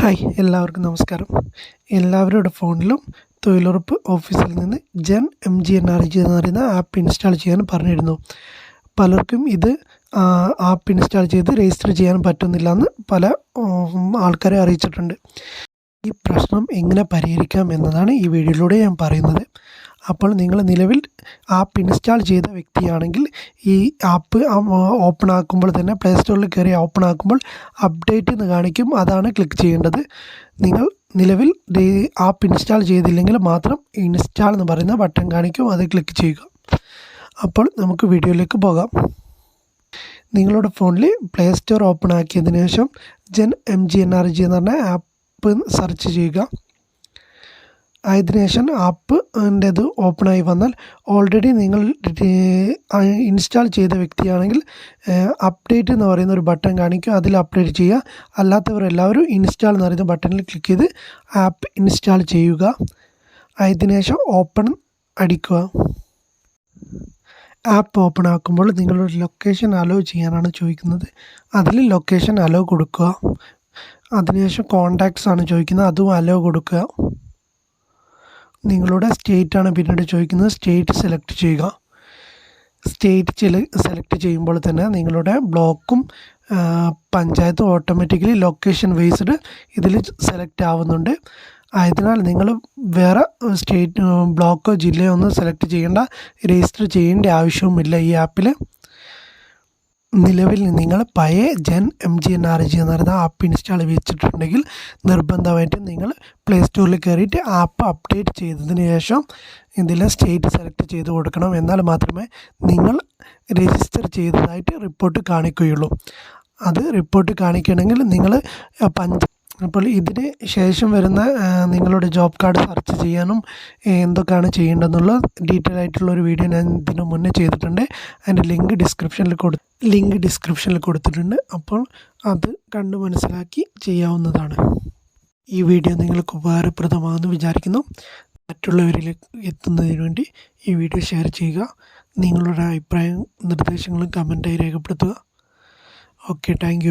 Hi എല്ലാവർക്കും നമസ്കാരം. എല്ലാവരുടെ ഫോണിലും തൊഴിലുറപ്പ് ഓഫീസിൽ നിന്ന് Jan M G N R G എന്ന് പറയുന്ന ആപ്പ് ഇൻസ്റ്റാൾ ചെയ്യാൻ പറഞ്ഞിരുന്നു. പലർക്കും ഇത് ആപ്പ് ഇൻസ്റ്റാൾ ചെയ്ത് രജിസ്റ്റർ ചെയ്യാൻ പറ്റുന്നില്ല എന്ന് പല ആൾക്കാരെ അറിയിച്ചിട്ടുണ്ട്. ഈ പ്രശ്നം എങ്ങനെ പരിഹരിക്കാം എന്നതാണ് ഈ വീഡിയോയിലൂടെ ഞാൻ പറയുന്നത്. അപ്പോൾ നിങ്ങൾ നിലവിൽ ആപ്പ് ഇൻസ്റ്റാൾ ചെയ്ത വ്യക്തിയാണെങ്കിൽ ഈ ആപ്പ് ഓപ്പൺ ആക്കുമ്പോൾ തന്നെ പ്ലേ സ്റ്റോറിൽ കയറി ഓപ്പൺ ആക്കുമ്പോൾ അപ്ഡേറ്റ് എന്ന് കാണിക്കും. അതാണ് ക്ലിക്ക് ചെയ്യേണ്ടത്. നിങ്ങൾ നിലവിൽ ആപ്പ് ഇൻസ്റ്റാൾ ചെയ്തില്ലെങ്കിൽ മാത്രം ഇൻസ്റ്റാൾ എന്ന് പറയുന്ന ബട്ടൺ കാണിക്കും. അത് ക്ലിക്ക് ചെയ്യുക. അപ്പോൾ നമുക്ക് വീഡിയോയിലേക്ക് പോകാം. നിങ്ങളുടെ ഫോണിൽ പ്ലേ സ്റ്റോർ ഓപ്പൺ ആക്കിയതിന് ശേഷം Jan M G N R G എന്ന് പറഞ്ഞ ആപ്പ് സെർച്ച് ചെയ്യുക. അതിനുശേഷം ആപ്പിന്റെത് ഓപ്പണായി വന്നാൽ ഓൾറെഡി നിങ്ങൾ ഇൻസ്റ്റാൾ ചെയ്ത വ്യക്തിയാണെങ്കിൽ അപ്ഡേറ്റ് എന്ന് പറയുന്ന ഒരു ബട്ടൺ കാണിക്കും അതിൽ അപ്ഡേറ്റ് ചെയ്യുക. അല്ലാത്തവർ എല്ലാവരും ഇൻസ്റ്റാൾ എന്ന് പറയുന്ന ബട്ടണിൽ ക്ലിക്ക് ചെയ്ത് ആപ്പ് ഇൻസ്റ്റാൾ ചെയ്യുക. അതിനുശേഷം ഓപ്പൺ അടിക്കുക. ആപ്പ് ഓപ്പൺ ആക്കുമ്പോൾ നിങ്ങളൊരു ലൊക്കേഷൻ അലോ ചെയ്യാനാണ് ചോദിക്കുന്നത്. അതിൽ ലൊക്കേഷൻ അലോ കൊടുക്കുക. അതിനുശേഷം കോണ്ടാക്ട്സ് ആണ് ചോദിക്കുന്നത്. അതും അലോ കൊടുക്കുക. നിങ്ങളുടെ സ്റ്റേറ്റാണ് പിന്നീട് ചോദിക്കുന്നത്. സ്റ്റേറ്റ് സെലക്ട് ചെയ്യുക. സ്റ്റേറ്റ് സെലക്ട് ചെയ്യുമ്പോൾ തന്നെ നിങ്ങളുടെ ബ്ലോക്കും പഞ്ചായത്തും ഓട്ടോമാറ്റിക്കലി ലൊക്കേഷൻ വൈസ്ഡ് ഇതിൽ സെലക്ട് ആവുന്നുണ്ട്. ആയതിനാൽ നിങ്ങൾ വേറെ സ്റ്റേറ്റ് ബ്ലോക്കോ ജില്ലയോ ഒന്നും സെലക്ട് ചെയ്യേണ്ട രജിസ്റ്റർ ചെയ്യേണ്ട ആവശ്യവുമില്ല ഈ ആപ്പിൽ. നിലവിൽ നിങ്ങൾ പഴയ Jan M G N R G എന്ന് പറയുന്ന ആപ്പ് ഇൻസ്റ്റാൾ വെച്ചിട്ടുണ്ടെങ്കിൽ നിർബന്ധമായിട്ടും നിങ്ങൾ പ്ലേ സ്റ്റോറിൽ കയറിയിട്ട് ആപ്പ് അപ്ഡേറ്റ് ചെയ്തതിന് ശേഷം ഇതിലെ സ്റ്റേറ്റ് സെലക്ട് ചെയ്ത് കൊടുക്കണം. എന്നാൽ മാത്രമേ നിങ്ങൾ രജിസ്റ്റർ ചെയ്തതായിട്ട് റിപ്പോർട്ട് കാണിക്കുകയുള്ളൂ. അത് റിപ്പോർട്ട് കാണിക്കണമെങ്കിൽ നിങ്ങൾ പഞ്ച അപ്പോൾ ഇതിന് ശേഷം വരുന്ന നിങ്ങളുടെ ജോബ് കാർഡ് സെർച്ച് ചെയ്യാനും എന്തൊക്കെയാണ് ചെയ്യേണ്ടതെന്നുള്ള ഡീറ്റെയിൽ ആയിട്ടുള്ള ഒരു വീഡിയോ ഞാൻ ഇതിനു മുന്നേ ചെയ്തിട്ടുണ്ട്. അതിന്റെ ലിങ്ക് ഡിസ്ക്രിപ്ഷനിൽ കൊടു ലിങ്ക് ഡിസ്ക്രിപ്ഷനിൽ കൊടുത്തിട്ടുണ്ട്. അപ്പോൾ അത് കണ്ട് മനസ്സിലാക്കി ചെയ്യാവുന്നതാണ്. ഈ വീഡിയോ നിങ്ങൾക്ക് ഉപകാരപ്രദമാണെന്ന് വിചാരിക്കുന്നു. മറ്റുള്ളവരിലേക്ക് എത്തുന്നതിന് വേണ്ടി ഈ വീഡിയോ ഷെയർ ചെയ്യുക. നിങ്ങളുടെ അഭിപ്രായം നിർദ്ദേശങ്ങളും കമന്റായി രേഖപ്പെടുത്തുക. Okay thank